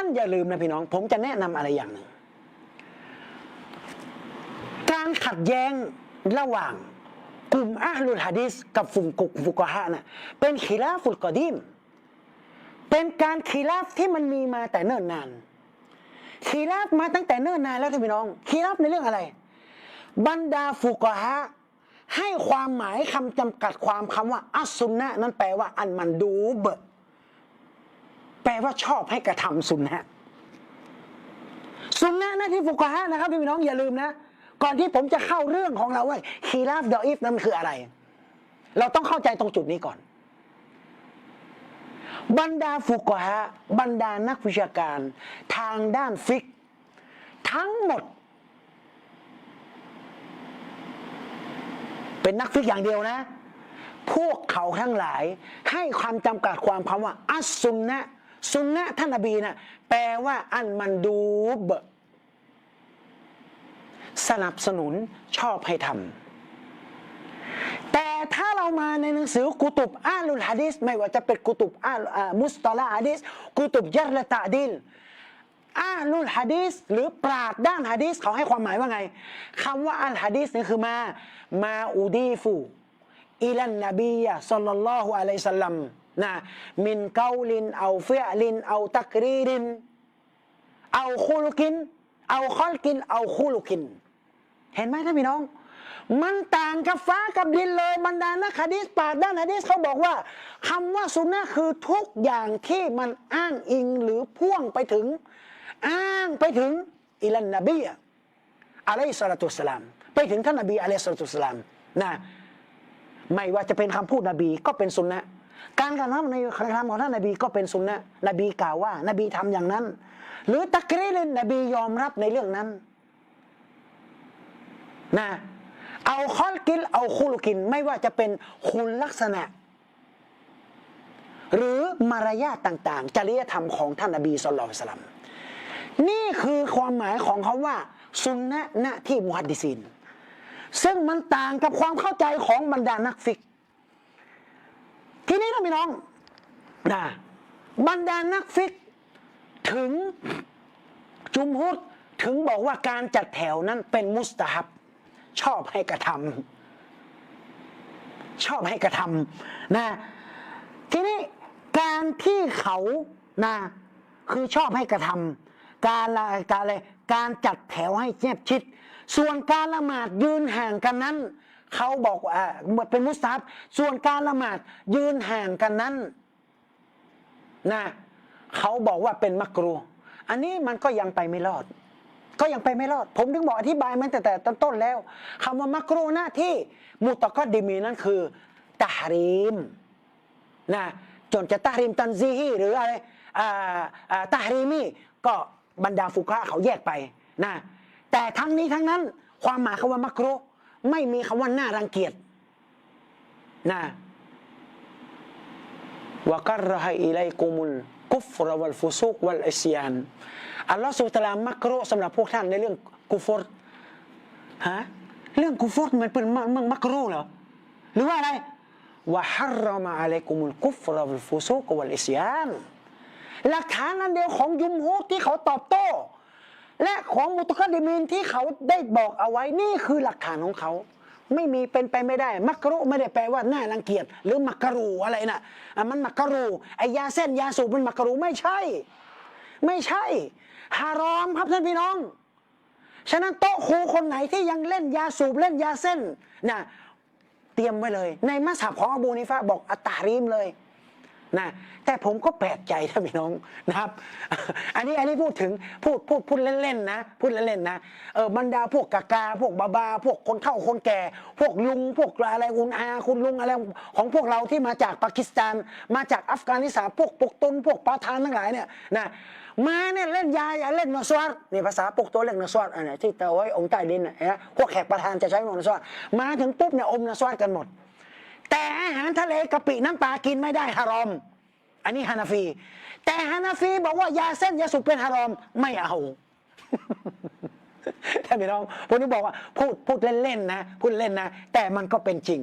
ท่านอย่าลืมนะพี่น้อง ผมจะแนะนำอะไรอย่างหนึ่งการขัดแย้งระหว่างกลุ่มอาลุลฮะดีสกับฟุงกุกฟุกฮะนะเป็นขีลาฟุลกอดีมเป็นการขีลาฟที่มันมีมาแต่เนิ่นนานขีลาฟมาตั้งแต่เนิ่นนานแล้วท่านพี่น้องขีลาฟในเรื่องอะไร บรรดาฟุกฮะให้ความหมายคำจำกัดความคำว่าอัสซุนนะนั้นแปลว่าอันมันดูเบะ ปลว่าชอบให้กระทำซุนนะห์ซุนนะห์นะที่ฟุกฮะนะครับพี่น้องอย่าลืมนะ ก่อนที่ผมจะเข้าเรื่องของเราว่าคีราฟดออิฟนั้นมันคืออะไร เราต้องเข้าใจตรงจุดนี้ก่อน บรรดาฟุกฮะบรรดานักวิชาการทางด้านฟิก ทั้งหมด เป็นนักฟิกอย่างเดียวนะ พวกเขาทั้งหลายให้ความจำกัดความคำว่าอัสซุนนะ ห์ซุนนะท่านนบีนะแปลว่าอันมันดูบ สนับสนุนชอบให้ทำแต่ถ้าเรามาในหนังสือกุตุบอาลุลฮะดิษไม่ว่าจะเป็นกุตุบอาลมุสตอลาฮะดิษกุตุบยัรละตะดิลอาลุลฮะดิษหรือปราดด้านฮะดิษเขาให้ความหมายว่าไงคำว่าอัลฮะดิษนี่คือมา มาอูดีฟูอิลันนบียะสัลลัลลอฮุอะลัยฮิสสัลลัม นะมินเกาลินเอาเฟิอลินเอาตักรีรินเอาคูลุกิน เอาคอลกิน เอาคูลุกิน เห็นไหมท่านพี่น้อง มันต่างกับฟ้ากับดินเลยบรรดานักฮะดีษปาดด้านฮะดีษเขาบอกว่าคำว่าสุนนะคือทุกอย่างที่มันอ้างอิงหรือพ่วงไปถึง อ้างไปถึงอิลันนบีอะลัยสลาตุสลามไปถึงท่านนบีอะลัยสลาตุสลามนะไม่ว่าจะเป็นคำพูดนบีก็เป็นสุนนะ การกระทำในการกระทำของท่านนบีก็เป็นสุนนะนบีกล่าวว่า นบีทำอย่างนั้น หรือตักรีรินนบียอมรับในเรื่องนั้นนะเอาคอลกินเอาคูลุกินไม่ว่าจะเป็นคุณลักษณะ หรือมารยาทต่าง ๆ จริยธรรมของท่านนบีสุลต่านสลัมนี่คือความหมายของเขาว่า สุนนะนะที่มุฮัดดิซินซึ่งมันต่างกับความเข้าใจของบรรดานักฟิก ทีนี้นะพี่น้องนะบรรดานักฟิกถึงจุมฮุดถึงบอกว่าการจัดแถวนั้นเป็นมุสตาฮับ ชอบให้กระทำชอบให้กระทำนะ ทีนี้การที่เขานะคือชอบให้กระทำการละการอะไรการจัดแถวให้แนบชิด ส่วนการละหมาดยืนห่างกันนั้น เขาบอกว่าเป็นมุสตับส่วนการละหมาดยืนห่างกันนั้นนะเขาบอกว่าเป็นมักรู อันนี้มันก็ยังไปไม่รอด ก็ยังไปไม่รอด ผมถึงบอกอธิบายมันแต่แต่ต้นต้นแล้วคำว่ามักรูหน้าที่มุตะกอดิมีนั่นคือตาฮรีมนะจนจะตาฮรีมตันซีฮีหรืออะไรตาฮรีมีก็บรรดาฟุกะเขาแยกไปนะแต่ทั้งนี้ทั้งนั้น ความหมายคำว่ามักรู ไม่มีคำว่าน่ารังเกียจนะวกัรฮะอิลัยกุมุลกุฟรวัลฟุซุกวัลอิสยานอัลลอฮฺสุลตารามักรุสำหรับพวกท่านในเรื่องกุฟรฮะเรื่องกุฟรมันเป็นมันมักรุเหรอหรือว่าอะไรวะฮัรรามะอะลัยกุมุลกุฟรวัลฟุซุกวัลอิสยานหลักฐานนั้นเดียวของยุมฮูดที่เขาตอบโต้ และของมุตกะดิมินที่เขาได้บอกเอาไว้นี่คือหลักฐานของเขา ไม่มีเป็นไปไม่ได้ มักรุไม่ได้แปลว่าน่ารังเกียจหรือมักรูอะไรนะ่ะมันมักรูไอยาเส้นยาสูบมันมักรูไม่ใช่ ไม่ใช่ฮารอมครับท่านพี่น้อง ฉะนั้นโต๊ะครูคนไหนที่ยังเล่นยาสูบเล่นยาเส้นนะเตรียมไว้เลย ในมัสฮับของอบูนิฟะบอกอัตตารีมเลย นะแต่ผมก็แปลกใจท่านพี่น้องนะครับ อันนี้อันนี้พูดถึงพูดพูดพูดเล่นๆนะพูดเล่นๆนะเออบรรดาพวกกากาพวกบาบา พวกคนเฒ่าคนแก่ พวกลุง พวกอะไรคุณอาคุณลุงอะไรของพวกเราที่มาจากปากีสถาน มาจากอัฟกานิสถานพวกปกตุนพวกปาทานทั้งหลายเนี่ยนะมาเนี่ยเล่นยาอย่าเล่นนสวดนี่ภาษาปกตัวเล่นนสวดอันไหนที่เตาไว้องค์ใต้ดินนะฮะพวกแขกประธานจะใช้นสวดมาถึงปุ๊บเนี่ยอมนสวดกันหมด แต่อาหารทะเลกะปิน้ำปลากินไม่ได้ฮารอม อันนี้ฮานาฟี แต่ฮานาฟีบอกว่ายาเส้นยาสุกเป็นฮารอมไม่เอาท่านพี่น้องผมถึงบอกว่าพูดพูดเล่นๆนะพูดเล่นนะ แต่มันก็เป็นจริง